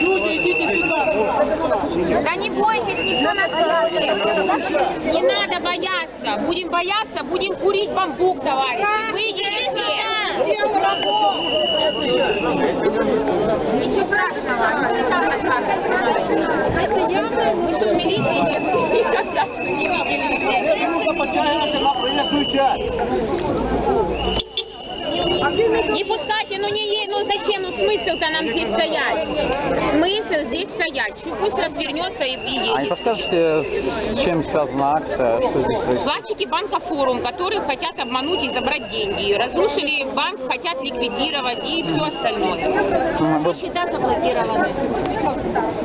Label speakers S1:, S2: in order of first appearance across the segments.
S1: Люди, идите сюда.
S2: Да не бойтесь, никто нас не. Не надо бояться. Будем бояться, будем курить бамбук, товарищи. Выйдите все. Ничего страшного. Что, милиции не видели.
S1: Нужно подтягиваться на проезжую часть.
S2: Не пускайте, ну не ну зачем, ну смысл-то нам здесь стоять? Смысл здесь стоять? Что пусть развернется и, и
S3: А не
S2: едет.
S3: подскажете, с чем связана акция, что здесь происходит?
S2: Вкладчики банка Форум, которые хотят обмануть и забрать деньги. Разрушили банк, хотят ликвидировать и все остальное.
S3: Мгм, вот
S2: Счета заблокированы.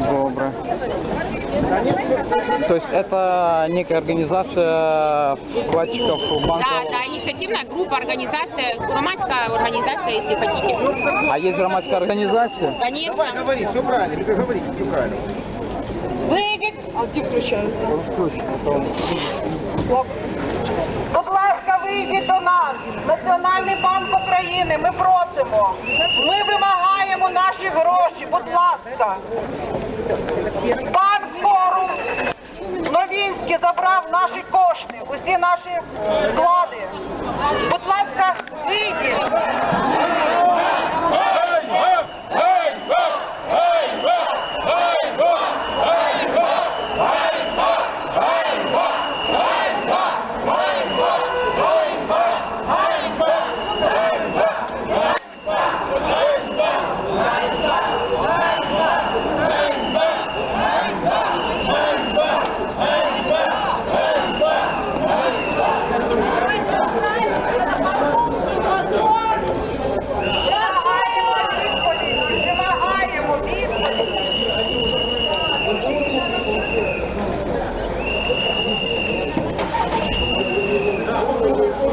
S3: Добре. То есть это некая организация вкладчиков банка?
S2: Да, да, инициативная группа, организация, громадская организация, если хотите.
S3: А есть громадская организация?
S2: Конечно.
S1: Говори, все правильно, говори, правильно.
S2: Выйдет.
S1: А где включают?
S4: Будь ласка, вийдіть до нас. Національний банк України. Ми просимо. Ми вимагаємо наші гроші. Будь ласка. Банк форум Новінський забрав наші кошти, усі наші вклади.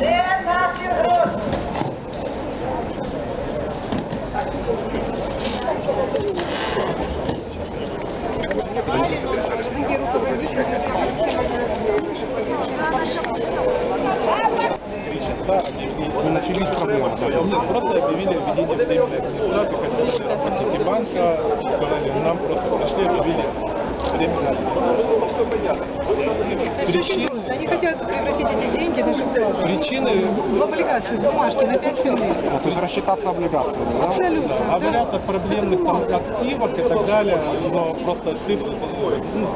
S4: Де наші гроші?
S5: Да, и мы Нет, просто объявили введение временной администрации, как работники банка, сказали, нам просто пришли, объявили временное Причины,
S6: Они хотят превратить эти деньги, даже вклады,
S5: причины
S6: в облигации, в бумажки на 5-7 лет.
S3: То есть рассчитаться облигациями, да?
S6: Абсолютно.
S5: да, говорят о проблемных там активах и так далее, но просто цифры ну,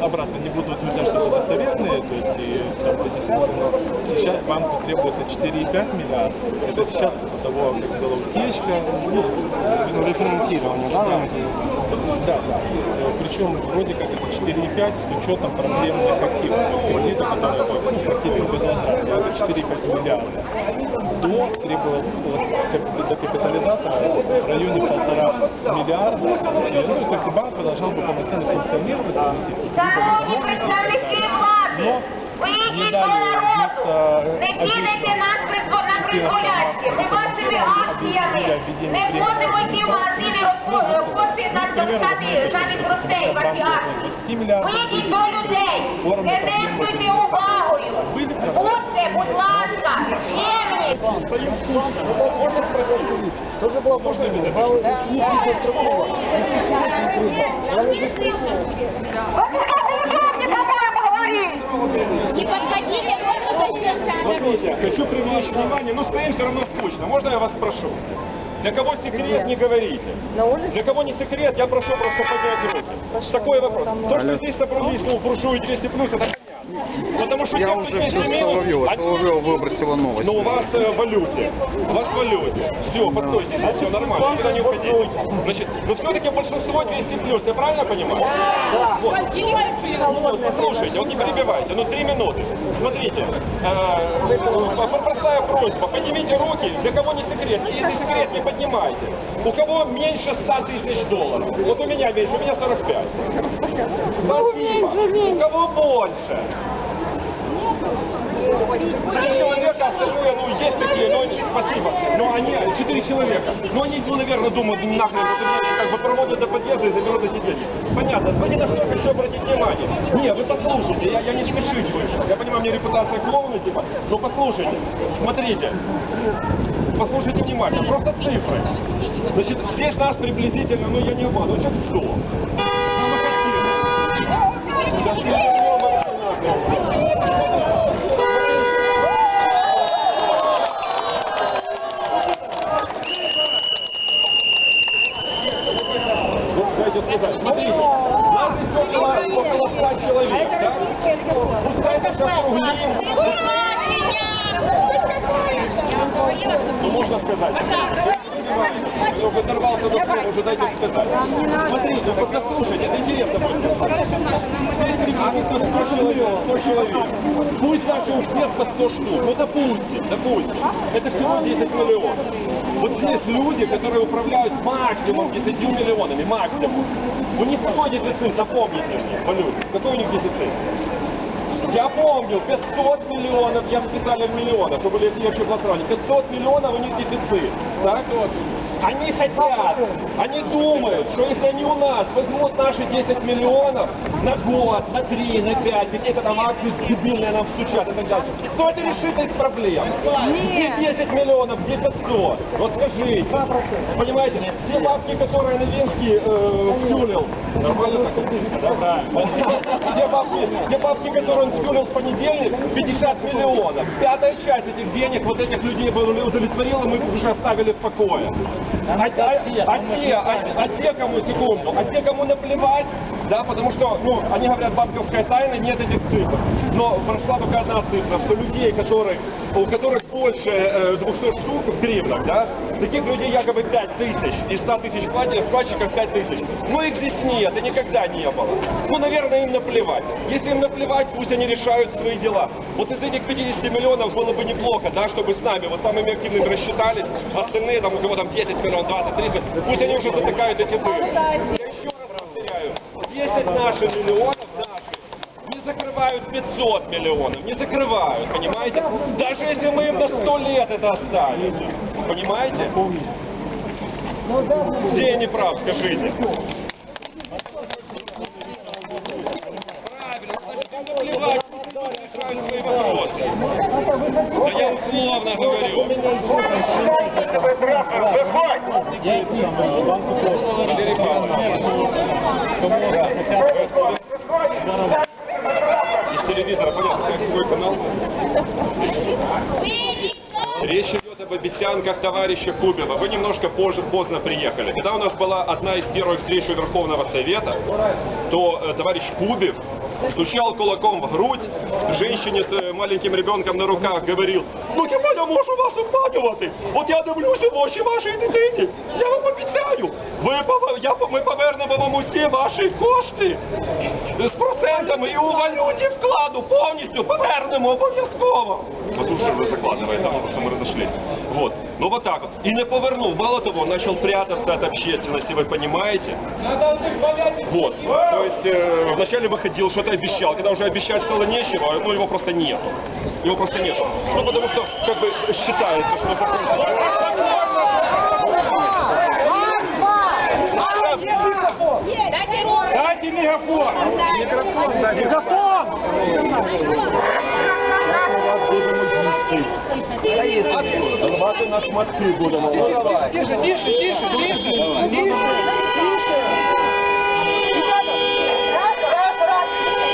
S5: обратно не буду утверждать, что это достоверные, то есть и там позитивно, но сейчас банку требуется 4,5 миллиарда, это сейчас до того, как была утечка, ну,
S3: Ну, рефинансирование, да? в?
S5: Да, да. Причем вроде как это 4,5 с учетом проблемных активов. Кредита, которые ну, практически безвозвратны, это 4,5 миллиарда. До требовалось кап- до капитализатора в районе полтора миллиарда. И, ну, то есть банк продолжал бы полноценно функционировать, приносить
S4: Шановні представники влади,
S5: но не
S4: вийдіть до
S5: дали
S4: народу,
S5: вместо
S4: не кидайте нас призво- на
S5: 14
S4: призволяще. Ми вашими акціями не вводимо ті магазини розходи на самі замість грошей, ваші акції. Вийдіть до людей, не нехтуйте увагою. Будьте, будь ласка, чемні.
S1: Тоже была можно
S2: Не подходите, можно зайти
S7: Смотрите, хочу привлечь внимание, но стоим все равно скучно. Можно я вас прошу? Для кого секрет, не говорите. Для кого не секрет, я прошу просто поднять руки. Такой вопрос. То, что здесь собрались, ну, буржуи 200 плюс, это. Потому что
S3: Я уже Соловьева,
S7: они-
S3: Соловьева выбросила новость.
S7: Но у вас э, в валюте. У вас в валюте. Все, постойте, здесь все нормально, никуда не уходите. Значит, но все-таки большинство 200 плюс, я правильно понимаю? Вот. Вот, послушайте, вот не перебивайте, ну три минуты. Смотрите, э, простая просьба, поднимите руки, для кого не секрет, если не секрет, не поднимайте. У кого меньше 100 тысяч долларов? Вот у меня меньше, у меня 45. Вас меньше. кого больше? Три человека, остальные, ну, есть такие, но спасибо, но они, четыре человека, но они, ну, наверное, думают, ну, нахрен, как бы проводят до подъезда и заберут эти деньги. Понятно, ни на что хочу обратить внимание. Не, вы послушайте, я, я не вышел. Я понимаю, у меня репутация клоуна, типа, но послушайте, смотрите, послушайте внимательно, просто цифры. Значит, здесь нас приблизительно, ну, я не обманываю, человек 100. Ну, мы хотим. Сейчас я вернем вообще нахрен. Вот, дайте сказать. Смотрите, нас здесь около, около 100 человек, да? Пускай это округлим. Ну, можно сказать. Я уже дорвался до слова, уже дайте сказать. Смотрите, ну послушайте, это интересно будет. Здесь приблизительно 100 человек, 100 человек. Пусть даже у всех по 100 штук. Ну, допустим, допустим. Это всего 10 миллионов. Вот здесь люди, которые управляют максимум 10 миллионами, максимум. У них какой дефицит, запомните мне, Валюк, какой у них дефицит? Я помню, 500 миллионов, я специально в миллионах, чтобы легче платроне. 500 миллионов у них дефицит. Так. Они хотят, они думают, что если они у нас возьмут наши 10 миллионов на год, на 3, на 5, ведь это там акции дебильные нам стучат и так далее, кто это решит из проблем? Где 10 миллионов, где 500? Вот скажите. Понимаете, все бабки, которые Новинский э, втюлил, нормально так? Да. Те бабки, те бабки, которые он скинул в понедельник, 50 миллионов. Пятая часть этих денег вот этих людей удовлетворила, мы уже оставили в покое. А, а- а а, а те, кому, секунду, а те, кому наплевать, да, потому что, ну, они говорят, банковская тайна, нет этих цифр. Но прошла только одна цифра, что людей, которые, у которых больше э, 200 штук в гривнах, да, таких людей якобы 5 тысяч, из 100 тысяч вклад- вкладчиков 5 тысяч. Ну их здесь нет, и никогда не было. Ну, наверное, им наплевать. Если им наплевать, пусть они решают свои дела. Вот из этих 50 миллионов было бы неплохо, да, чтобы с нами, вот самыми активными рассчитались, остальные, там, у кого там 10 миллионов, 20, 30, пусть они уже затыкают эти дыры. 10 наших миллионов наших не закрывают 500 миллионов, не закрывают, понимаете? Даже если мы им на 100 лет это оставим, понимаете? Где я не прав, скажите? Правильно, значит, им наплевать, решают свои вопросы. Да я условно говорю. Валерий Павлович. Речь идет об обещанках товарища Кубева. Вы немножко позже, поздно приехали. Когда у нас была одна из первых встреч Верховного Совета, то э, товарищ Кубев стучал кулаком в грудь женщине с э, маленьким ребенком на руках, говорил, ну хіба я можу вас обманювати? От я дивлюся в очі вашій дитині, я вам обіцяю, ви, я, ми повернемо вам усі ваші кошти з процентами і у валюті вкладу повністю повернемо обов'язково. Потуши вже закладывает, там, потому что мы разошлись. Вот. Ну вот так вот. И не повернул. Мало того, начал прятаться от общественности, вы понимаете? Вот. То есть э, вначале выходил, что-то обещал. Когда уже обещать стало нечего, ну его просто нету. Его просто нету. Ну потому что как бы считается, что
S2: Дайте руку.
S7: Дайте мегафон! Микрофон, мегафон! Рвати на шматки будемо. Тише, тише, тише, тише, тише.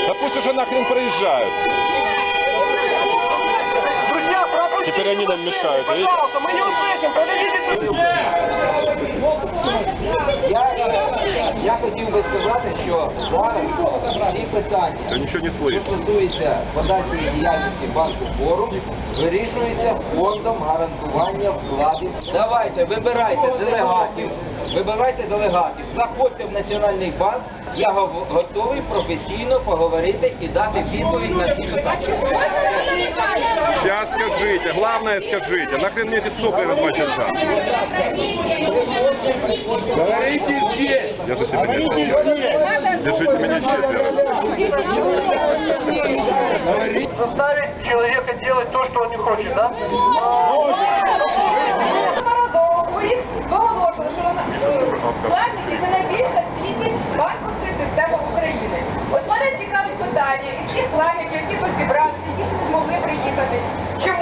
S7: Да пусть уже нахрен проезжают. Теперь они нам мешают, видите?
S8: Я, я хотів би сказати, що зараз всі питання, що стосуються подальшої діяльності банку форум, вирішується фондом гарантування вкладів. Давайте, вибирайте делегатів, вибирайте делегатів, заходьте в Національний банк, я готовий професійно поговорити і дати відповідь на всі питання.
S7: Сейчас скажите, главное скажите, нахрен мне эти сопли на два часа?
S8: Говорите здесь!
S7: Держите меня. Держите меня четверо.
S9: заставить человека делать то, что он не хочет, да?
S1: Договорів оголошено, що власність це найбільша цінність банківської системи України. От мене цікавить питання і всіх планів, які тут зібралися, які ще не змогли приїхати. Чому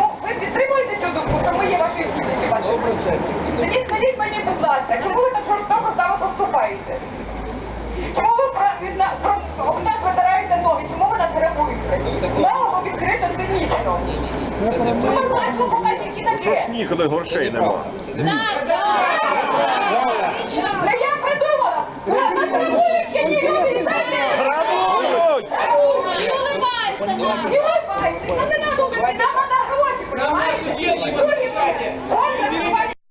S1: Тоді скажіть мені, будь ласка, чому ви так жорстоко з нами поступаєте? Чому ви про, від, про, об нас витираєте ноги? Чому ви нас грабуєте? Нагло, відкрито, цинічно. Ми бачимо показати, які
S7: Що ж
S1: таке.
S7: ні, нема?
S1: Не ну, я придумала. Нас нас грабують, які люди.
S7: Грабують!
S1: І
S8: улыбайся.
S1: І ви бачите, це не надо, нам треба гроші, розумієте?